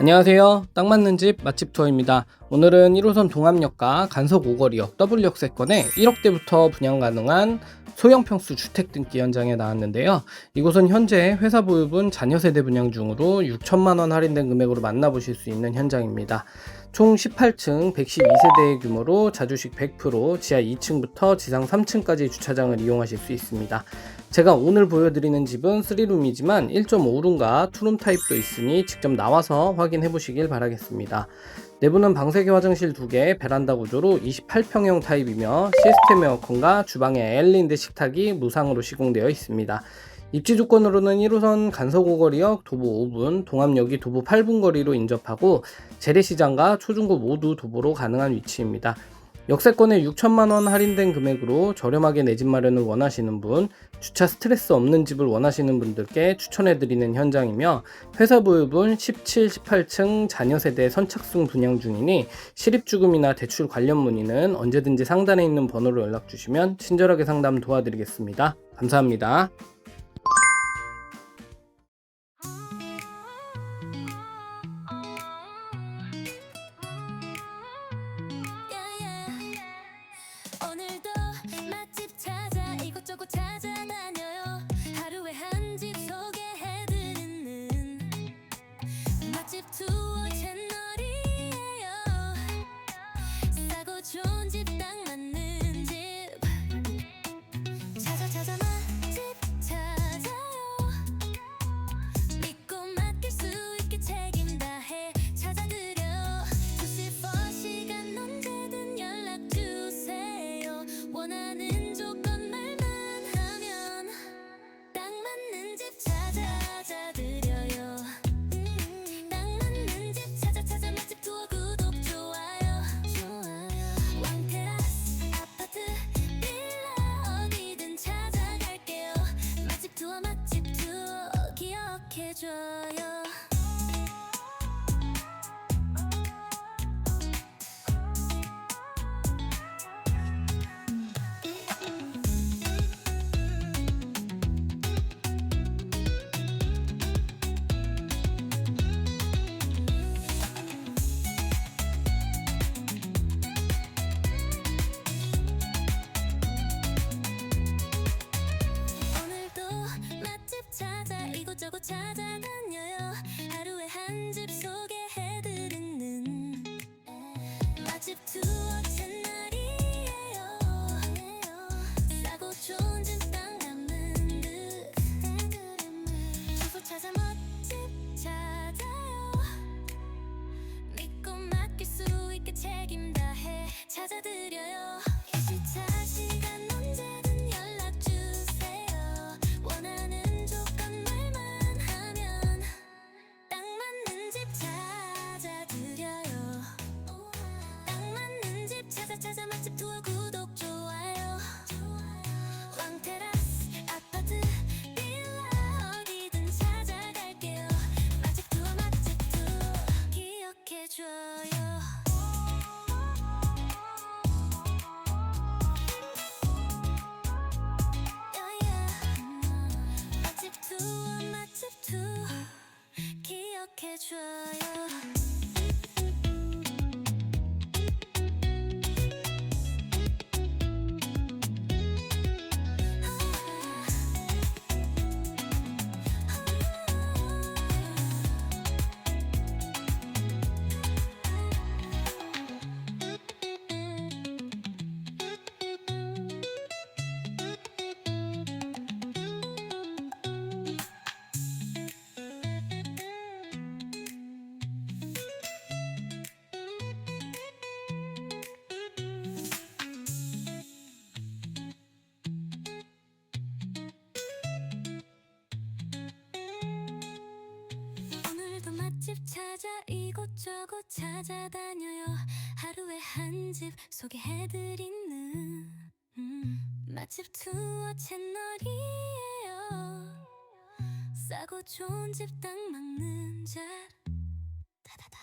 안녕하세요. 딱 맞는 집 맛집 투어입니다. 오늘은 1호선 동암역과 간석 오거리역 W역 세권에 1억대부터 분양 가능한 소형 평수 주택 등기 현장에 나왔는데요. 이곳은 현재 회사 보유분 자녀 세대 분양 중으로 6천만 원 할인된 금액으로 만나보실 수 있는 현장입니다. 총 18층 112세대의 규모로 자주식 100% 지하 2층부터 지상 3층까지 주차장을 이용하실 수 있습니다. 제가 오늘 보여드리는 집은 3룸이지만 1.5룸과 2룸 타입도 있으니 직접 나와서 확인해 보시길 바라겠습니다. 내부는 방세개 화장실 2개, 베란다 구조로 28평형 타입이며 시스템 에어컨과 주방에 에일랜드 식탁이 무상으로 시공되어 있습니다. 입지 조건으로는 1호선 간서고거리역 도보 5분, 동암역이 도보 8분 거리로 인접하고 재래시장과 초중고 모두 도보로 가능한 위치입니다. 역세권에 6천만 원 할인된 금액으로 저렴하게 내 집 마련을 원하시는 분, 주차 스트레스 없는 집을 원하시는 분들께 추천해드리는 현장이며 회사 보유분 17, 18층 자녀 세대 선착순 분양 중이니 실입주금이나 대출 관련 문의는 언제든지 상단에 있는 번호로 연락 주시면 친절하게 상담 도와드리겠습니다. 감사합니다. 찾아드려요. 24시간 언제든 연락 주세요. 원하는 조건 말만 하면 딱 맞는 집 찾아드려요. 딱 맞는 집 찾아 찾아 맛집 투어 구독 좋아요. 왕테라스 아파트 기억해줘요 집 찾아 이곳저곳 찾아다녀요. 하루에 한 집 소개해드리는 음, 맛집 투어 채널이에요. 싸고 좋은 집 딱 막는 자. 다다다.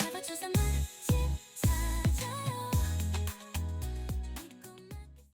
잡아주자 맛집